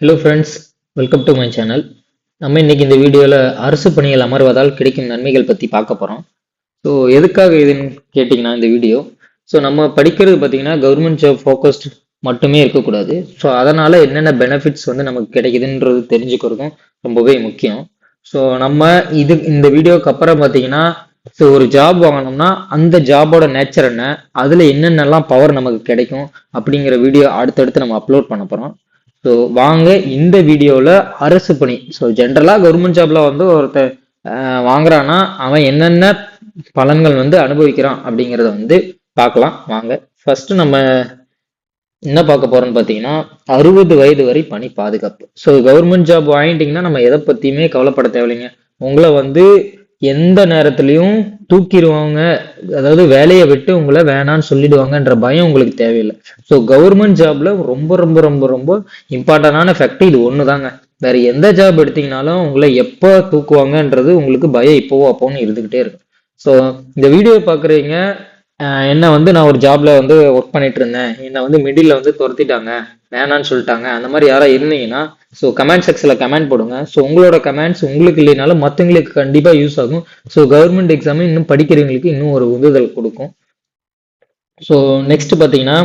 Hello friends welcome to my channel நம்ம இன்னைக்கு இந்த வீடியோவில் அரசு பணிகள் அமர்வதால் கிடைக்கும் நன்மைகள் பற்றி பார்க்க போகிறோம் ஸோ எதுக்காக இதுன்னு கேட்டிங்கன்னா இந்த வீடியோ. ஸோ நம்ம படிக்கிறது பார்த்தீங்கன்னா கவர்மெண்ட் ஜாப் ஃபோக்கஸ்ட் மட்டுமே இருக்கக்கூடாது. ஸோ அதனால் என்னென்ன பெனிஃபிட்ஸ் வந்து நமக்கு கிடைக்குதுன்றது தெரிஞ்சுக்கிறதும் ரொம்பவே முக்கியம். ஸோ நம்ம இது இந்த வீடியோக்கு அப்புறம் பார்த்தீங்கன்னா ஸோ ஒரு ஜாப் வாங்கினோம்னா அந்த ஜாபோட நேச்சர் என்ன அதில் என்னென்னலாம் பவர் நமக்கு கிடைக்கும் அப்படிங்கிற வீடியோ அடுத்தடுத்து நம்ம அப்லோட் பண்ண போகிறோம் ஸோ வாங்க இந்த வீடியோவில் அரசு பணி. ஸோ ஜென்ரலாக கவர்மெண்ட் ஜாப்ல வந்து ஒருத்தர் வாங்குறான்னா அவன் என்னென்ன பலன்கள் வந்து அனுபவிக்கிறான் அப்படிங்கிறத வந்து பார்க்கலாம். வாங்க. ஃபர்ஸ்ட் நம்ம என்ன பார்க்க போறோம்னு பார்த்தீங்கன்னா அறுபது வயது வரை பணி பாதுகாப்பு. ஸோ கவர்மெண்ட் ஜாப் வாங்கிட்டீங்கன்னா நம்ம எதை பற்றியுமே கவலைப்பட தேவையில்லைங்க. உங்களை வந்து எந்த நேரத்துலையும் தூக்கிடுவாங்க. அதாவது வேலையை விட்டு உங்களை வேணான்னு சொல்லிடுவாங்கன்ற பயம் உங்களுக்கு தேவையில்லை. ஸோ கவர்மெண்ட் ஜாப்ல ரொம்ப ரொம்ப ரொம்ப ரொம்ப இம்பார்ட்டண்டான ஃபேக்ட் இது ஒன்று தாங்க வேற எந்த ஜாப் எடுத்தீங்கனாலும் உங்களை எப்போ தூக்குவாங்கன்றது உங்களுக்கு பயம் இப்போவோ அப்போன்னு இருந்துகிட்டே இருக்கும் ஸோ இந்த வீடியோ பார்க்குறீங்க என்ன வந்து நான் ஒரு ஜாப்ல வந்து ஒர்க் பண்ணிட்டு இருந்தேன். என்னை வந்து மிடில் வந்து துரத்திட்டாங்க. வேணான்னு சொல்லிட்டாங்க. அந்த மாதிரி யாராவது இருந்தீங்கன்னா ஸோ கமெண்ட் செக்ஷனில் கமெண்ட் போடுங்க. ஸோ உங்களோட கமெண்ட்ஸ் உங்களுக்கு இல்லைனாலும் மற்றவங்களுக்கு கண்டிப்பாக யூஸ் ஆகும். ஸோ கவர்மெண்ட் எக்ஸாம் இன்னும் படிக்கிறவங்களுக்கு இன்னும் ஒரு உந்துதல் கொடுக்கும். ஸோ நெக்ஸ்ட் பார்த்தீங்கன்னா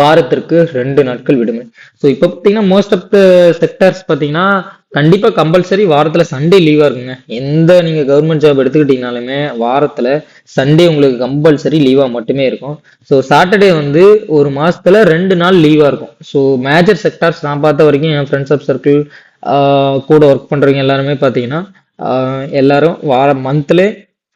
வாரத்திற்கு ரெண்டு நாட்கள் விடுமுறை ஸோ இப்போ பார்த்தீங்கன்னா மோஸ்ட் ஆஃப் த செக்டர்ஸ் பார்த்தீங்கன்னா கண்டிப்பாக கம்பல்சரி வாரத்தில் சண்டே லீவாக இருக்குங்க. எந்த நீங்கள் கவர்மெண்ட் ஜாப் எடுத்துக்கிட்டீங்கனாலுமே வாரத்தில் சண்டே உங்களுக்கு கம்பல்சரி லீவாக மட்டுமே இருக்கும். ஸோ சாட்டர்டே வந்து ஒரு மாதத்தில் ரெண்டு நாள் லீவாக இருக்கும். ஸோ மேஜர் செக்டார்ஸ் நான் பார்த்த வரைக்கும் என் ஃப்ரெண்ட்ஸ் ஆஃப் சர்க்கிள் கூட ஒர்க் பண்ணுறவங்க எல்லாருமே பார்த்தீங்கன்னா எல்லாரும் வாரம் மந்த்லே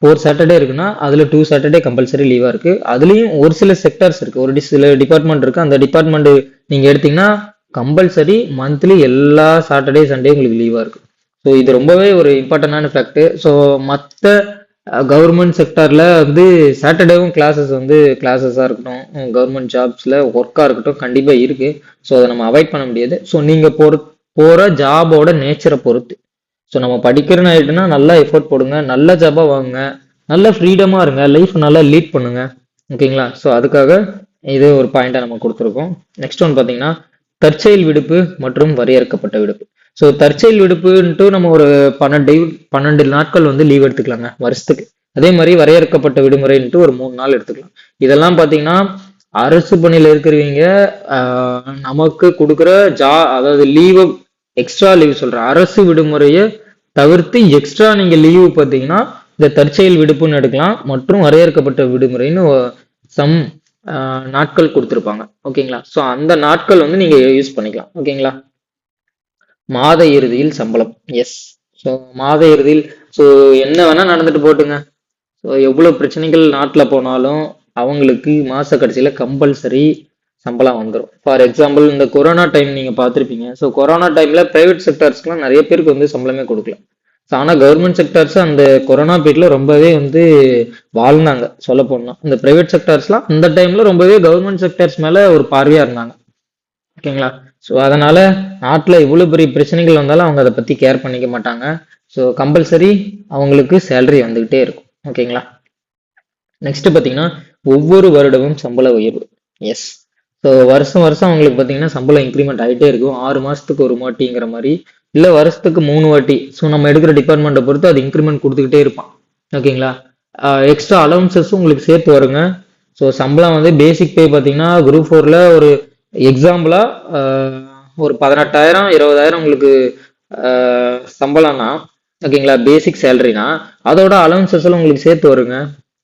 ஃபோர் சாட்டர்டே இருக்குன்னா அதில் டூ சாட்டர்டே கம்பல்சரி லீவாக இருக்குது அதுலேயும் ஒரு சில செக்டார்ஸ் இருக்குது ஒரு டி- சில டிபார்ட்மெண்ட் இருக்குது அந்த டிபார்ட்மெண்ட் நீங்கள் எடுத்தீங்கன்னா கம்பல்சரி மந்த்லி எல்லா சாட்டர்டே சண்டே உங்களுக்கு லீவாக இருக்கு. ஸோ இது ரொம்பவே ஒரு இம்பார்ட்டண்டான ஃபேக்ட் ஸோ மற்ற கவர்மெண்ட் செக்டாரில் வந்து சாட்டர்டேவும் கிளாஸஸ் வந்து கிளாஸஸாக இருக்கட்டும் கவர்மெண்ட் ஜாப்ஸில் ஒர்க்காக இருக்கட்டும் கண்டிப்பாக இருக்குது ஸோ அதை நம்ம அவாய்ட் பண்ண முடியாது. ஸோ நீங்கள் பொறு போகிற ஜாபோட நேச்சரை பொறுத்து. ஸோ நம்ம படிக்கிறன்னு ஆயிட்டுனா நல்லா எஃபோர்ட் போடுங்க. நல்ல ஜாபாக வாங்குங்க. நல்ல ஃப்ரீடமாக இருங்க. லைஃப் நல்லா லீட் பண்ணுங்க. ஓகேங்களா ஸோ அதுக்காக இது ஒரு பாயிண்ட்டாக நம்ம கொடுத்துருக்கோம். நெக்ஸ்ட் ஒன் பார்த்தீங்கன்னா தற்செயல் விடுப்பு மற்றும் வரையறுக்கப்பட்ட விடுப்பு. ஸோ தற்செயல் விடுப்புன்ட்டு நம்ம ஒரு பன்னெண்டு பன்னெண்டு நாட்கள் வந்து லீவ் எடுத்துக்கலாங்க வருஷத்துக்கு. அதே மாதிரி வரையறுக்கப்பட்ட விடுமுறைன்ட்டு ஒரு மூணு நாள் எடுத்துக்கலாம். இதெல்லாம் பார்த்தீங்கன்னா அரசு பணியில் இருக்கிறவங்க நமக்கு கொடுக்குற ஜா அதாவது லீவு எக்ஸ்ட்ரா லீவ் சொல்கிறேன் அரசு விடுமுறையை தவிர்த்து எக்ஸ்ட்ரா நீங்க லீவு பார்த்தீங்கன்னா இந்த தற்செயல் விடுப்புன்னு எடுக்கலாம் மற்றும் வரையறுக்கப்பட்ட விடுமுறைன்னு சம் நாட்கள் கொடுத்துருப்பாங்க. ஓகேங்களா? ஸோ அந்த நாட்கள் வந்து நீங்கள் யூஸ் பண்ணிக்கலாம். ஓகேங்களா? மாத இறுதியில் சம்பளம். எஸ் ஸோ மாத இறுதியில் ஸோ என்ன வேணால் நடந்துட்டு போட்டுங்க. ஸோ எவ்வளோ பிரச்சனைகள் நாட்டில் போனாலும் அவங்களுக்கு மாத கடைசியில் கம்பல்சரி சம்பளம் வந்துடும் ஃபார் எக்ஸாம்பிள் இந்த கொரோனா டைம் நீங்கள் பார்த்துருப்பீங்க. ஸோ கொரோனா டைமில் ப்ரைவேட் செக்டர்ஸ்க்குலாம் நிறைய பேருக்கு வந்து சம்பளமே கொடுக்கலாம். ஸோ ஆனால் கவர்மெண்ட் செக்டர்ஸ் அந்த கொரோனா பீரியட்ல ரொம்பவே வந்து வாழ்ந்தாங்க சொல்ல போனால் இந்த ப்ரைவேட் செக்டர்ஸ்லாம் அந்த டைம்ல ரொம்பவே கவர்மெண்ட் செக்டர்ஸ் மேல ஒரு பார்வையா இருந்தாங்க. ஓகேங்களா ஸோ அதனால நாட்டில் இவ்வளோ பெரிய பிரச்சனைகள் வந்தாலும் அவங்க அதை பற்றி கேர் பண்ணிக்க மாட்டாங்க. ஸோ கம்பல்சரி அவங்களுக்கு சேலரி வந்துக்கிட்டே இருக்கும். ஓகேங்களா நெக்ஸ்ட் பார்த்தீங்கன்னா ஒவ்வொரு வருடமும் சம்பள உயர்வு. எஸ் ஸோ வருஷம் வருஷம் அவங்களுக்கு பார்த்தீங்கன்னா சம்பளம் இன்க்ரிமெண்ட் ஆகிட்டே இருக்கும். ஆறு மாதத்துக்கு ஒரு மாட்டிங்கிற மாதிரி இல்லை வருஷத்துக்கு மூணு வாட்டி. ஸோ நம்ம எடுக்கிற டிபார்ட்மெண்ட்டை பொறுத்து அது இன்க்ரிமெண்ட் கொடுத்துக்கிட்டே இருப்பான். ஓகேங்களா எக்ஸ்ட்ரா அலவன்சஸும் உங்களுக்கு சேர்த்து வருங்க. ஸோ சம்பளம் வந்து பேசிக் பே பார்த்தீங்கன்னா குரூப் ஃபோரில் ஒரு எக்ஸாம்பிளாக ஒரு பதினெட்டாயிரம் இருபதாயிரம் உங்களுக்கு சம்பளம்னா ஓகேங்களா பேசிக் சேலரினா அதோட அலவன்சஸ் உங்களுக்கு சேர்த்து வருங்க.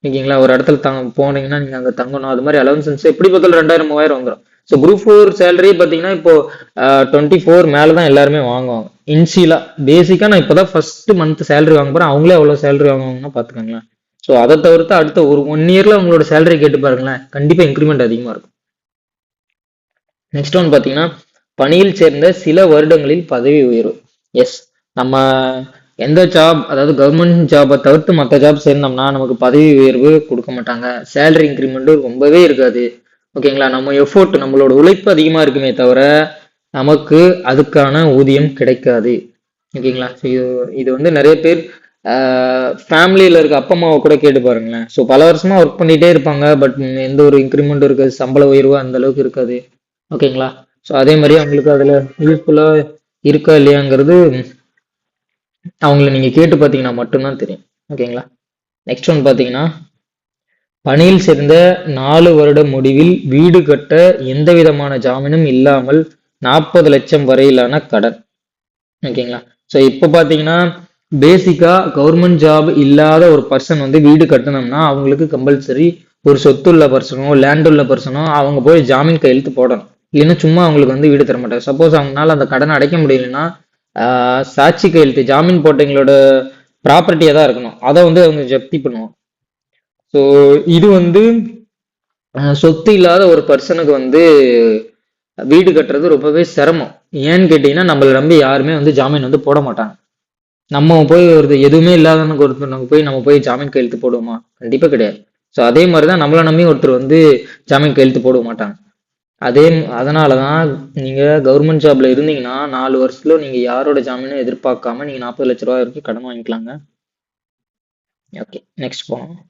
ஓகேங்களா ஒரு இடத்துல தங்க போனீங்கன்னா நீங்கள் அங்கே தங்கணும். அது மாதிரி அலவன்சஸ் எப்படி பார்த்தாலும் ரெண்டாயிரம் மூவாயிரம் வந்துடும் ஸோ குரூப் ஃபோர் சேலரி பார்த்தீங்கன்னா இப்போ டுவெண்ட்டி ஃபோர் மேலே தான் எல்லாருமே வாங்குவாங்க. இன்சிலா பேசிக்காக நான் இப்போ தான் ஃபர்ஸ்ட் மந்த் சேலரி வாங்க போறேன். அவங்களே அவ்வளோ சேலரி வாங்குவாங்கன்னா பார்த்துக்கோங்களேன் ஸோ அதை தவிர்த்து அடுத்த ஒரு ஒன் இயர்ல உங்களோட சேலரி கேட்டு பாருங்களேன். கண்டிப்பாக இன்க்ரிமெண்ட் அதிகமாக இருக்கும். நெக்ஸ்ட் ஒன் பார்த்தீங்கன்னா பணியில் சேர்ந்த சில வருடங்களில் பதவி உயர்வு. எஸ் நம்ம எந்த ஜாப் அதாவது கவர்மெண்ட் ஜாபை தவிர்த்து மற்ற ஜாப் சேர்ந்தோம்னா நமக்கு பதவி உயர்வு கொடுக்க மாட்டாங்க. சேலரி இன்க்ரிமெண்ட்டும் ரொம்பவே இருக்காது. ஓகேங்களா? நம்ம எஃபோர்ட் நம்மளோட உழைப்பு அதிகமாக இருக்குமே தவிர நமக்கு அதுக்கான ஊதியம் கிடைக்காது. ஓகேங்களா? ஸோ இது இது வந்து நிறைய பேர் ஃபேமிலியில் இருக்க அப்பா அம்மாவை கூட கேட்டு பாருங்களேன். ஸோ பல வருஷமாக ஒர்க் பண்ணிகிட்டே இருப்பாங்க பட் எந்த ஒரு இன்க்ரிமெண்ட் இருக்காது. சம்பள உயர்வு அந்த அளவுக்கு இருக்காது. ஓகேங்களா? ஸோ அதே மாதிரி அவங்களுக்கு அதில் யூஸ்ஃபுல்லாக இருக்கா இல்லையாங்கிறது அவங்கள நீங்கள் கேட்டு பார்த்தீங்கன்னா மட்டும்தான் தெரியும். ஓகேங்களா? நெக்ஸ்ட் ஒன் பார்த்தீங்கன்னா பணியில் சேர்ந்த நாலு வருட முடிவில் வீடு கட்ட எந்த விதமான ஜாமீனும் இல்லாமல் நாற்பது லட்சம் வரையிலான கடன். ஓகேங்களா? ஸோ இப்போ பார்த்தீங்கன்னா பேசிக்காக கவர்மெண்ட் ஜாப் இல்லாத ஒரு பர்சன் வந்து வீடு கட்டணும்னா அவங்களுக்கு கம்பல்சரி ஒரு சொத்து உள்ள பர்சனோ லேண்ட் உள்ள பர்சனோ அவங்க போய் ஜாமீன் கையெழுத்து போடணும். இல்லைன்னா சும்மா அவங்களுக்கு வந்து வீடு தர மாட்டாங்க. சப்போஸ் அவங்களால அந்த கடனை அடைக்க முடியலன்னா சாட்சி கையெழுத்து ஜாமீன் போட்டவங்களோட ப்ராப்பர்ட்டியாக தான் இருக்கணும். அதை வந்து அவங்க ஜப்தி பண்ணுவோம் ஸோ இது வந்து சொத்து இல்லாத ஒரு பர்சனுக்கு வந்து வீடு கட்டுறது ரொம்பவே சிரமம். ஏன்னு கேட்டிங்கன்னா நம்மளை நம்பி யாருமே வந்து ஜாமீன் வந்து போட மாட்டாங்க. நம்ம போய் ஒரு எதுவுமே இல்லாதவனுக்கு நம்ம போய் நம்ம போய் ஜாமீன் கையெழுத்து போடுவோமா? கண்டிப்பாக கிடையாது. ஸோ அதே மாதிரி தான் நம்மளை நம்பி ஒருத்தர் வந்து ஜாமீன் கையெழுத்து போட மாட்டாங்க. அதே அதனால தான் நீங்கள் கவர்மெண்ட் ஜாப்ல இருந்தீங்கன்னா நாலு வருஷத்துல நீங்கள் யாரோட ஜாமீனும் எதிர்பார்க்காம நீங்கள் நாற்பது லட்ச ரூபாய் வரைக்கும் கடன் வாங்கிக்கலாங்க. ஓகே நெக்ஸ்ட் போகலாம்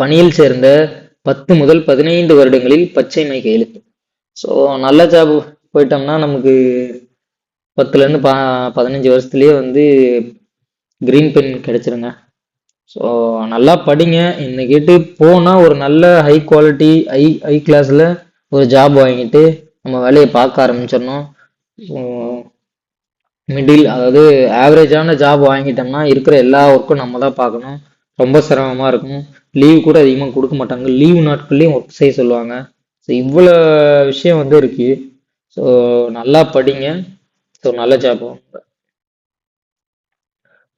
பணியில் சேர்ந்த பத்து முதல் பதினைந்து வருடங்களில் பச்சை மை கையெழுத்து. ஸோ நல்ல ஜாப் போயிட்டோம்னா நமக்கு பத்துலேருந்து ப பதினஞ்சு வருஷத்துலேயே வந்து க்ரீன் பென் கிடைச்சிருங்க. ஸோ நல்லா படிங்க. என்னை கேட்டு போனால் ஒரு நல்ல ஹை குவாலிட்டி ஹை ஹை கிளாஸில் ஒரு ஜாப் வாங்கிட்டு நம்ம வேலையை பார்க்க ஆரம்பிச்சிடணும். மிடில் அதாவது ஆவரேஜான ஜாப் வாங்கிட்டோம்னா இருக்கிற எல்லா ஒர்க்கும் நம்ம தான் பார்க்கணும். ரொம்ப சிரமமாக இருக்கும். லீவ் கூட அதிகமாக கொடுக்க மாட்டாங்க. லீவு நாட்கள்லையும் ஒர்க் செய்ய சொல்லுவாங்க. ஸோ இவ்வளோ விஷயம் வந்து இருக்கு. ஸோ நல்லா படிங்க. ஸோ நல்ல ஜாப்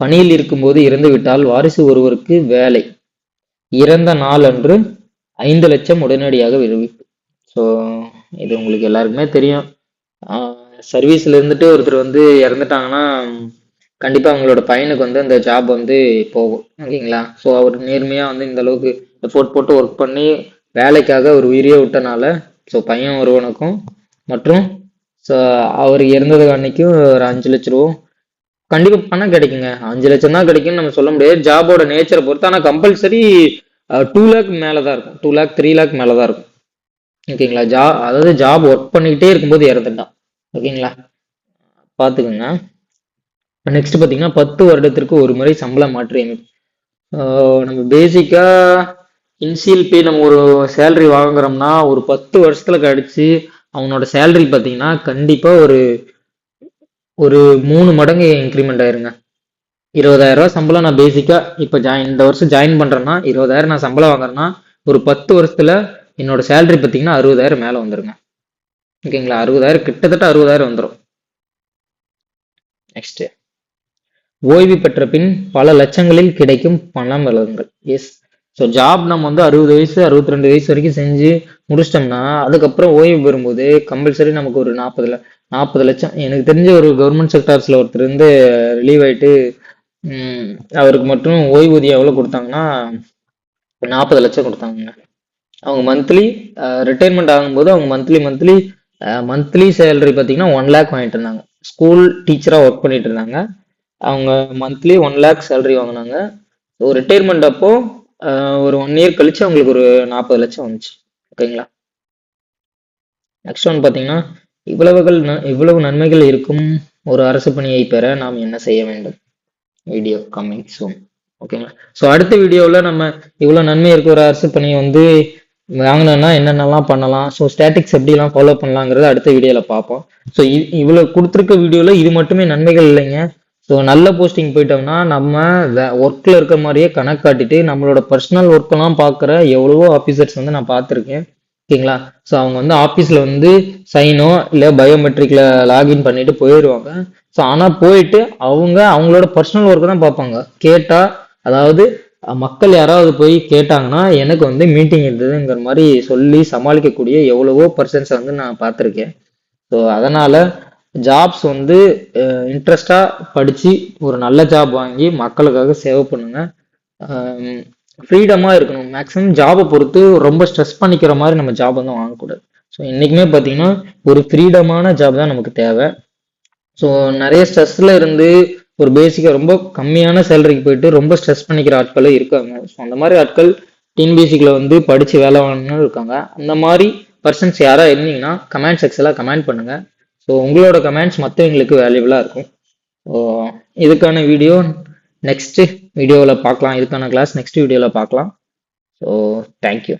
பணியில் இருக்கும்போது இறந்து விட்டால் வாரிசு ஒருவருக்கு வேலை. இறந்த நாள் அன்று ஐந்து லட்சம் உடனடியாக விடுவிப்பு. ஸோ இது உங்களுக்கு எல்லாருக்குமே தெரியும். சர்வீஸ்ல இருந்துட்டு ஒருத்தர் வந்து இறந்துட்டாங்கன்னா கண்டிப்பாக அவங்களோட பையனுக்கு வந்து அந்த ஜாப் வந்து போகும். ஓகேங்களா? ஸோ அவர் நேர்மையாக வந்து இந்த அளவுக்கு எஃபோர்ட் போட்டு ஒர்க் பண்ணி வேலைக்காக ஒரு உயிரியே விட்டனால ஸோ பையன் ஒருவனுக்கும் மற்றும் ஸோ அவர் இறந்தது அன்னைக்கும் ஒரு அஞ்சு லட்ச ரூபா. கண்டிப்பாக பணம் கிடைக்குங்க. அஞ்சு லட்சம் தான் கிடைக்கும்னு நம்ம சொல்ல முடியாது. ஜாபோட நேச்சரை பொறுத்து ஆனால் கம்பல்சரி டூ லேக் மேலே தான் இருக்கும். டூ லேக் த்ரீ லேக் மேலே தான் இருக்கும். ஓகேங்களா? ஜா அதாவது ஜாப் ஒர்க் பண்ணிக்கிட்டே இருக்கும்போது இறந்துட்டான் ஓகேங்களா? பார்த்துக்குங்க. நெக்ஸ்ட் பார்த்தீங்கன்னா பத்து வருடத்திற்கு ஒரு முறை சம்பளம் மாற்றி அமைப்பு நம்ம பேசிக்காக இன்சியல் பே நம்ம ஒரு சேலரி வாங்குறோம்னா ஒரு பத்து வருஷத்துல கழிச்சு அவனோட சேலரி பார்த்தீங்கன்னா கண்டிப்பாக ஒரு ஒரு மூணு மடங்கு இன்க்ரிமெண்ட் ஆயிருங்க. இருபதாயிரம் ரூபா சம்பளம் நான் பேசிக்காக இப்போ ஜாயின் இந்த வருஷம் ஜாயின் பண்ணுறேன்னா இருபதாயிரம் நான் சம்பளம் வாங்குறேன்னா ஒரு பத்து வருஷத்தில் என்னோட சேலரி பார்த்தீங்கன்னா அறுபதாயிரம் மேலே வந்துருங்க. ஓகேங்களா? அறுபதாயிரம் கிட்டத்தட்ட அறுபதாயிரம் வந்துடும் நெக்ஸ்ட்டு ஓய்வு பெற்ற பின் பல லட்சங்களில் கிடைக்கும் பணம் வளங்கள் எஸ் ஸோ ஜாப் நம்ம வந்து அறுபது வயசு அறுபத்தி ரெண்டு வயசு வரைக்கும் செஞ்சு முடிச்சிட்டோம்னா அதுக்கப்புறம் ஓய்வு பெறும்போது கம்பல்சரி நமக்கு ஒரு நாற்பதுல நாற்பது லட்சம். எனக்கு தெரிஞ்ச ஒரு கவர்மெண்ட் செக்டார்ஸில் ஒருத்தர் இருந்து ரிலீவ் ஆகிட்டு அவருக்கு மட்டும் ஓய்வூதியம் எவ்வளோ கொடுத்தாங்கன்னா நாற்பது லட்சம் கொடுத்தாங்க. அவங்க மந்த்லி ரிட்டையர்மெண்ட் ஆகும்போது அவங்க மந்த்லி மந்த்லி மந்த்லி சேலரி பார்த்தீங்கன்னா ஒன் லேக் வாங்கிட்டு இருந்தாங்க. ஸ்கூல் டீச்சராக ஒர்க் பண்ணிட்டு இருந்தாங்க. அவங்க மந்த்லி ஒன் லேக் சேலரி வாங்கினாங்க. ஒரு ரிட்டையர்மெண்ட் அப்போ ஒரு ஒன் இயர் கழிச்சு அவங்களுக்கு ஒரு நாற்பது லட்சம் வந்துச்சு. ஓகேங்களா நெக்ஸ்ட் ஒன் பார்த்தீங்கன்னா இவ்வளவுகள் இவ்வளவு நன்மைகள் இருக்கும் ஒரு அரசு பணியை பெற நாம் என்ன செய்ய வேண்டும்? வீடியோ கம்மிங் சூன் ஓகேங்களா ஸோ அடுத்த வீடியோவில் நம்ம இவ்வளோ நன்மை இருக்க ஒரு அரசு பணியை வந்து வாங்கினோம்னா என்னென்னலாம் பண்ணலாம்? ஸோ ஸ்டாட்டிக்ஸ் எப்படிலாம் ஃபாலோ பண்ணலாங்கிறத அடுத்த வீடியோவில் பார்ப்போம். ஸோ இவ்வளோ கொடுத்துருக்க வீடியோவில் இது மட்டுமே நன்மைகள் இல்லைங்க. ஸோ நல்ல போஸ்டிங் போயிட்டோம்னா நம்ம ஒர்க்கில் இருக்க மாதிரியே கணக்கு காட்டிட்டு நம்மளோட பர்சனல் ஒர்க்கெல்லாம் பார்க்குற எவ்வளவோ ஆஃபீஸர்ஸ் வந்து நான் பார்த்துருக்கேன் ஓகேங்களா? ஸோ அவங்க வந்து ஆஃபீஸில் வந்து சைனோ இல்லை பயோமெட்ரிக்கில் லாகின் பண்ணிட்டு போயிடுவாங்க ஸோ ஆனால் போயிட்டு அவங்க அவங்களோட பர்சனல் ஒர்க்கு தான் பார்ப்பாங்க. கேட்டால் அதாவது மக்கள் யாராவது போய் கேட்டாங்கன்னா எனக்கு வந்து மீட்டிங் இருந்ததுங்கிற மாதிரி சொல்லி சமாளிக்கக்கூடிய எவ்வளவோ பர்சன்ஸை வந்து நான் பார்த்துருக்கேன் ஸோ அதனால் ஜாப்ஸ் வந்து இன்ட்ரெஸ்டாக படித்து ஒரு நல்ல ஜாப் வாங்கி மக்களுக்காக சேவை பண்ணுங்கள் ஃப்ரீடமாக இருக்கணும். மேக்ஸிமம் ஜாபை பொறுத்து ரொம்ப ஸ்ட்ரெஸ் பண்ணிக்கிற மாதிரி நம்ம ஜாப் வந்து வாங்கக்கூடாது. ஸோ என்றைக்குமே பார்த்தீங்கன்னா ஒரு ஃப்ரீடமான ஜாப் தான் நமக்கு தேவை. ஸோ நிறைய ஸ்ட்ரெஸ்ஸில் இருந்து ஒரு பேசிக்காக ரொம்ப கம்மியான சேலரிக்கு போயிட்டு ரொம்ப ஸ்ட்ரெஸ் பண்ணிக்கிற ஆட்களும் இருக்காங்க. ஸோ அந்த மாதிரி ஆட்கள் டிஎன்பிசிக்கில் வந்து படித்து வேலை வாங்கணும்னு இருக்காங்க. அந்த மாதிரி பர்சன்ஸ் யாராக இருந்தீங்கன்னா கமெண்ட் செக்ஸில் கமெண்ட் பண்ணுங்கள் ஸோ உங்களோட கமெண்ட்ஸ் மற்றவங்களுக்கு வேல்யூபிளாக இருக்கும். ஸோ இதுக்கான வீடியோ நெக்ஸ்ட்டு வீடியோவில் பார்க்கலாம். இதுக்கான கிளாஸ் நெக்ஸ்ட் வீடியோவில் பார்க்கலாம். So thank you